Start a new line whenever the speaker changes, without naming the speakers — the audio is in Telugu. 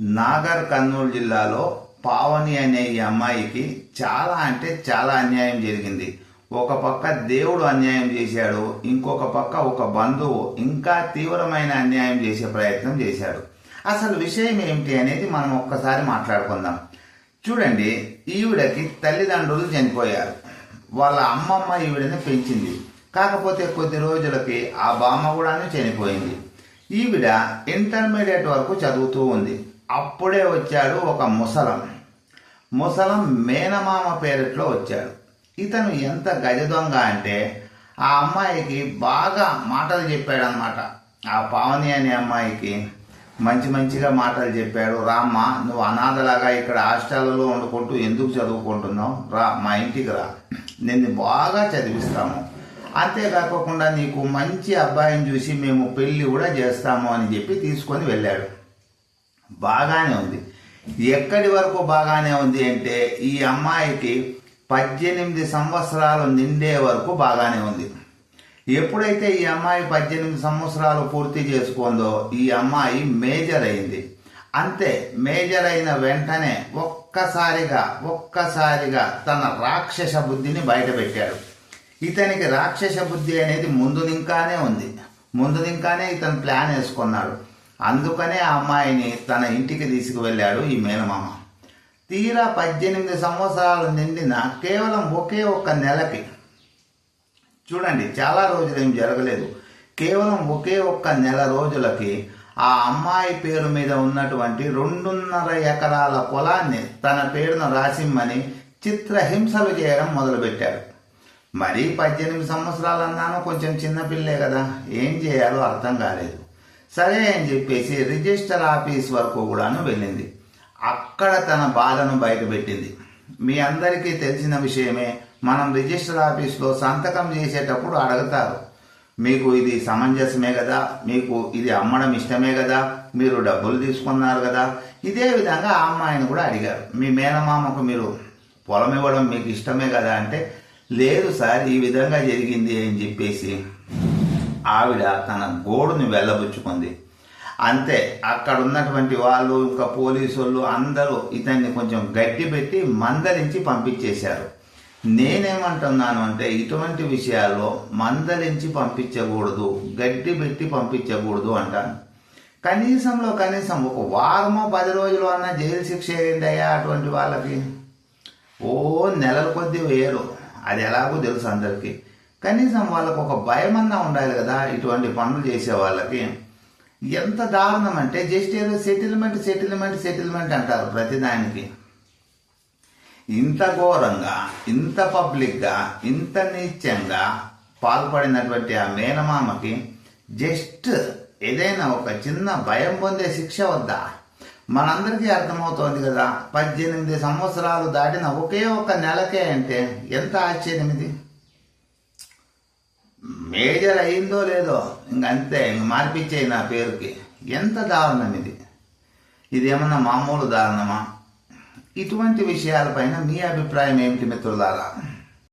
నాగర్ కర్నూలు జిల్లాలో పావని అనే ఈ అమ్మాయికి చాలా అంటే చాలా అన్యాయం జరిగింది. ఒక పక్క దేవుడు అన్యాయం చేశాడు ఇంకొక పక్క ఒక బంధువు ఇంకా తీవ్రమైన అన్యాయం చేసే ప్రయత్నం చేశాడు. అసలు విషయం ఏమిటి అనేది మనం ఒక్కసారి మాట్లాడుకుందాం. చూడండి ఈవిడకి తల్లిదండ్రులు చనిపోయారు. వాళ్ళ అమ్మమ్మ ఈవిడని పెంచింది. కాకపోతే కొద్ది రోజులకి ఆ బామ్మ కూడాను చనిపోయింది. ఈవిడ ఇంటర్మీడియట్ వరకు చదువుతూ ఉంది. అప్పుడే వచ్చాడు ఒక ముసలం. ముసలం మేనమామ పేరట్లో వచ్చాడు. ఇతను ఎంత గజ దొంగ అంటే ఆ అమ్మాయికి బాగా మాటలు చెప్పాడనమాట ఆ పావని అనే అమ్మాయికి మంచి మంచిగా మాటలు చెప్పాడు. రామ్మ నువ్వు అనాథలాగా ఇక్కడ హాస్టల్లో వండుకుంటూ ఎందుకు చదువుకుంటున్నావు? రా మా ఇంటికి రా. నిన్ను బాగా చదివిస్తాము. అంతేకాకుండా నీకు మంచి అబ్బాయిని చూసి మేము పెళ్ళి కూడా చేస్తాము అని చెప్పి తీసుకొని వెళ్ళాడు. బాగానే ఉంది. ఎక్కడి వరకు బాగానే ఉంది అంటే ఈ అమ్మాయికి పద్దెనిమిది సంవత్సరాలు నిండే వరకు బాగానే ఉంది. ఎప్పుడైతే ఈ అమ్మాయి పద్దెనిమిది సంవత్సరాలు పూర్తి చేసుకుందో ఈ అమ్మాయి మేజర్ అయింది. అంతే మేజర్ అయిన వెంటనే ఒక్కసారిగా ఒక్కసారిగా తన రాక్షస బుద్ధిని బయటపెట్టాడు. ఇతనికి రాక్షస బుద్ధి అనేది ముందునింకానే ఉంది. ముందునింకానే ఇతను ప్లాన్ వేసుకున్నాడు. అందుకనే ఆ అమ్మాయిని తన ఇంటికి తీసుకువెళ్ళాడు ఈ మేనమామ. తీరా పద్దెనిమిది సంవత్సరాలు నిండిన కేవలం ఒకే ఒక్క నెలకి. చూడండి చాలా రోజులు ఏం జరగలేదు. కేవలం ఒకే ఒక్క నెల రోజులకి ఆ అమ్మాయి పేరు మీద ఉన్నటువంటి రెండున్నర ఎకరాల పొలాన్ని తన పేరును రాసిమ్మని చిత్రహింసలు చేయడం మొదలుపెట్టాడు. మరీ పద్దెనిమిది సంవత్సరాలు అన్నాను కొంచెం చిన్నపిల్లే కదా ఏం చేయాలో అర్థం కాలేదు. సరే అని చెప్పేసి రిజిస్టర్ ఆఫీస్ వరకు కూడాను వెళ్ళింది. అక్కడ తన బాధను బయటపెట్టింది. మీ అందరికీ తెలిసిన విషయమే మనం రిజిస్టర్ ఆఫీస్లో సంతకం చేసేటప్పుడు అడుగుతారు. మీకు ఇది సమంజసమే కదా? మీకు ఇది అమ్మడం ఇష్టమే కదా? మీరు డబ్బులు తీసుకున్నారు కదా? ఇదే విధంగా ఆ అమ్మాయిని కూడా అడిగారు. మీ మేనమామకు మీరు పొలం ఇవ్వడం మీకు ఇష్టమే కదా అంటే లేదు సార్ ఈ విధంగా జరిగింది అని చెప్పేసి ఆవిడ తన గోడుని వెళ్ళబుచ్చుకుంది. అంతే అక్కడ ఉన్నటువంటి వాళ్ళు ఇంకా పోలీసు వాళ్ళు అందరూ ఇతన్ని కొంచెం గట్టి పెట్టి మందలించి పంపించేశారు. నేనేమంటున్నాను అంటే ఇటువంటి విషయాల్లో మందలించి పంపించకూడదు గడ్డి పెట్టి పంపించకూడదు అంటాను. కనీసంలో కనీసం ఒక వారమో పది రోజులు అన్న జైలు శిక్ష ఏంటయ్యా అటువంటి వాళ్ళకి? ఓ నెలల కొద్దీ వేయరు అది ఎలాగో తెలుసు అందరికీ. కనీసం వాళ్ళకు ఒక భయం అన్నా ఉండాలి కదా ఇటువంటి పనులు చేసే వాళ్ళకి. ఎంత దారుణం అంటే జస్ట్ ఏదో సెటిల్మెంట్ సెటిల్మెంట్ సెటిల్మెంట్ అంటారు ప్రతిదానికి. ఇంత ఘోరంగా ఇంత పబ్లిక్గా ఇంత నీచంగా పాల్పడినటువంటి ఆ మేనమామకి జస్ట్ ఏదైనా ఒక చిన్న భయం పొందే శిక్ష వద్దా? మనందరికీ అర్థమవుతోంది కదా పద్దెనిమిది సంవత్సరాలు దాటిన ఒకే ఒక నెలకే అంటే ఎంత ఆశ్చర్యం ఇది? మేజర్ అయిందో లేదో ఇంకంతే ఇంక మార్పిచ్చేయి నా పేరుకి. ఎంత దారుణం ఇది? ఇదేమన్నా మామూలు దారుణమా? ఇటువంటి విషయాలపైన మీ అభిప్రాయం ఏమిటి మిత్రులారా?